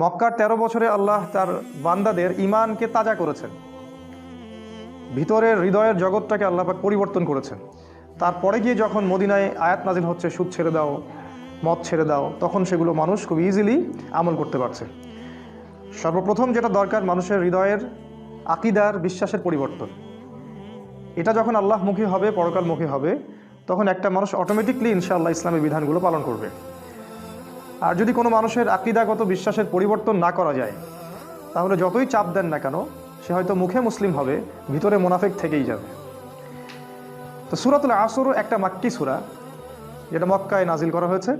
মক্কার তেরো বছরে আল্লাহ তার বান্দাদের ইমানকে তাজা করেছেন। ভিতরের হৃদয়ের জগৎটাকে আল্লাপাক পরিবর্তন করেছেন। তারপরে গিয়ে যখন মদিনায় আয়াত নাজিল হচ্ছে, সুদ ছেড়ে দাও, মদ ছেড়ে দাও, তখন সেগুলো মানুষ খুব ইজিলি আমল করতে পারছে। সর্বপ্রথম যেটা দরকার মানুষের হৃদয়ের আকিদার বিশ্বাসের পরিবর্তন। এটা যখন আল্লাহমুখী হবে, পরকালমুখী হবে, তখন একটা মানুষ অটোমেটিকলি ইনশাআল্লাহ ইসলামের বিধানগুলো পালন করবে। আর যদি কোনো মানুষের আকিদাগত বিশ্বাসের পরিবর্তন না করা যায়, তাহলে যতই চাপ দেন না কেন, সে হয়তো মুখে মুসলিম হবে, ভিতরে মোনাফেক থেকেই যাবে। তো সুরাতুল আসরও একটা মাক্কি সুরা, যেটা মক্কায় নাজিল করা হয়েছে।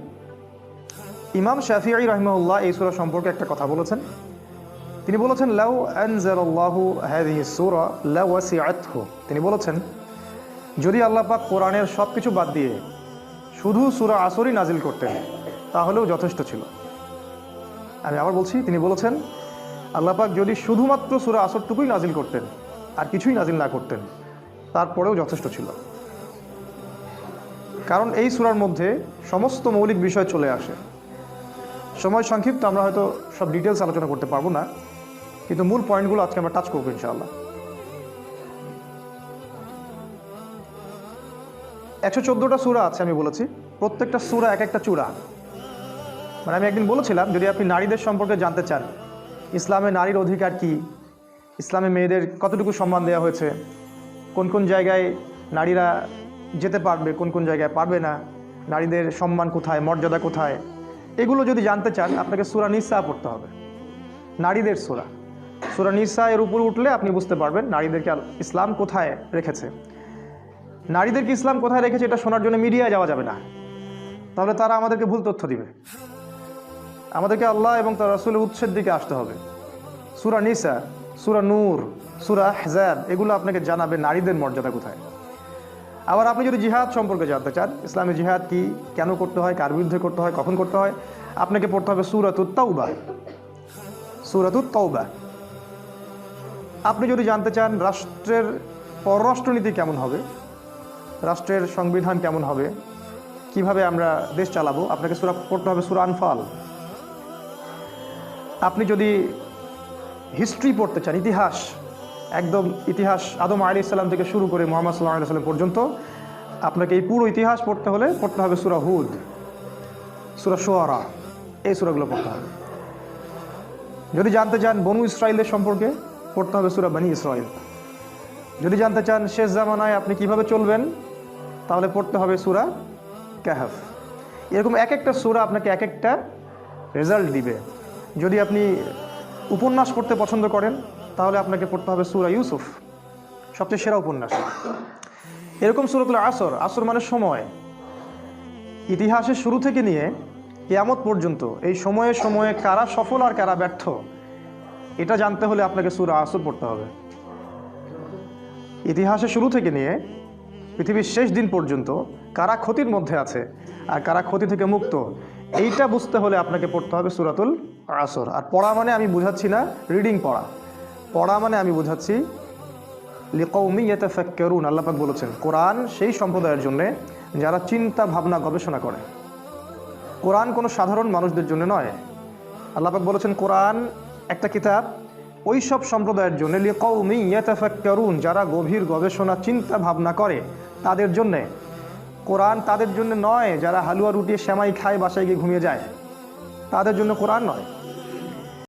ইমাম শাফিআই রহমউল্লাহ এই সুরা সম্পর্কে একটা কথা বলেছেন। তিনি বলেছেন, লাউ আনজালাল্লাহু হাদিহি সূরা তিনি বলেছেন, যদি আল্লাহ পাক কোরআনের সব কিছু বাদ দিয়ে শুধু সূরা আসরই নাজিল করতেন তাহলেও যথেষ্ট ছিল। আমি আবার বলছি, তিনি বলেছেন, আল্লাহ পাক যদি শুধুমাত্র সূরা আসরটুকুই নাজিল করতেন, আর কিছুই নাজিল না করতেন, তারপরেও যথেষ্ট ছিল। কারণ এই সূরার মধ্যে সমস্ত মৌলিক বিষয় চলে আসে। সময় সংক্ষিপ্ত, আমরা হয়তো সব ডিটেলস আলোচনা করতে পারব না, কিন্তু মূল পয়েন্টগুলো আজকে আমরা টাচ করব ইনশাআল্লাহ। একশো চোদ্দোটা সুরা আছে, আমি বলেছি। প্রত্যেকটা সুরা এক একটা চূড়া। মানে আমি একদিন বলেছিলাম, যদি আপনি নারীদের সম্পর্কে জানতে চান, ইসলামে নারীর অধিকার কি? ইসলামে মেয়েদের কতটুকু সম্মান দেওয়া হয়েছে? কোন কোন জায়গায় নারীরা যেতে পারবে, কোন কোন জায়গায় পারবে না? নারীদের সম্মান কোথায়, মর্যাদা কোথায়? এগুলো যদি জানতে চান, আপনাকে সুরা নিসা পড়তে হবে। নারীদের সুরা। সুরা নিসা এর উপর উঠলে আপনি বুঝতে পারবেন নারীদেরকে ইসলাম কোথায় রেখেছে। নারীদেরকে ইসলাম কোথায় রেখেছে এটা শোনার জন্য মিডিয়ায় যাওয়া যাবে না। তাহলে তারা আমাদেরকে ভুল তথ্য দিবে। আমাদেরকে আল্লাহ এবং তার রাসুলের উৎসের দিকে আসতে হবে। সুরা নিসা, সুরা নূর, সুরা হেজাব এগুলো আপনাকে জানাবে নারীদের মর্যাদা কোথায়? আবার আপনি যদি জিহাদ সম্পর্কে জানতে চান, ইসলামী জিহাদ কি, কেন করতে হয়, কার বিরুদ্ধে করতে হয়, কখন করতে হয়, আপনাকে পড়তে হবে সুরাতুত তৌবা সুরাতুত তৌবা আপনি যদি জানতে চান রাষ্ট্রের পররাষ্ট্রনীতি কেমন হবে, রাষ্ট্রের সংবিধান কেমন হবে, কীভাবে আমরা দেশ চালাবো, আপনাকে সুরা পড়তে হবে সুরা আনফাল। আপনি যদি হিস্ট্রি পড়তে চান, ইতিহাস, একদম ইতিহাস আদম আলী ইসলাম থেকে শুরু করে মোহাম্মদ সাল্লাহ আলি সাল্লাম পর্যন্ত, আপনাকে এই পুরো ইতিহাস পড়তে হলে পড়তে হবে সুরা হুদ, সুরা সোয়ারা এই সুরাগুলো পড়তে হবে। যদি জানতে চান বনু ইসরায়েলের সম্পর্কে, পড়তে হবে সুরা বানি ইসরায়েল যদি জানতে চান শেষ জামানায় আপনি কীভাবে চলবেন, তাহলে পড়তে হবে সুরা ক্যাহাফ এরকম এক একটা সুরা আপনাকে এক একটা রেজাল্ট দিবে। যদি আপনি উপন্যাস পড়তে পছন্দ করেন, তাহলে আপনাকে পড়তে হবে সুরা ইউসুফ। সবচেয়ে সেরা উপন্যাস। এরকম সুরতুল আসর আসর মানে সময়। ইতিহাসের শুরু থেকে নিয়ে কেয়ামত পর্যন্ত এই সময়ে সময়ে কারা সফল আর কারা ব্যর্থ, এটা জানতে হলে আপনাকে সুরা আসর পড়তে হবে। ইতিহাসের শুরু থেকে নিয়ে পৃথিবীর শেষ দিন পর্যন্ত কারা ক্ষতির মধ্যে আছে আর কারা ক্ষতি থেকে মুক্ত, এইটা বুঝতে হলে আপনাকে পড়তে হবে সুরাতুল আসর আর পড়া মানে আমি বুঝাচ্ছি না রিডিং পড়া। পড়া মানে আমি বুঝাচ্ছি লিকৌমি ইয়াতাফাক্কারুন আল্লাপাক বলেছেন, কোরআন সেই সম্প্রদায়ের জন্যে যারা চিন্তা ভাবনা গবেষণা করে। কোরআন কোনো সাধারণ মানুষদের জন্য নয়। আল্লাপাক বলেছেন, কোরআন একটা কিতাব, ওই সব সম্প্রদায়ের জন্য লিকৌমি ইয়াতাফাক্কারুন, যারা গভীর গবেষণা, চিন্তা ভাবনা করে, তাদের জন্যে। কোরআন তাদের জন্য নয়, যারা হালুয়া রুটি শ্যামাই খায়, বাসায় গিয়ে ঘুমিয়ে যায়। তাদের জন্য কোরআন নয়।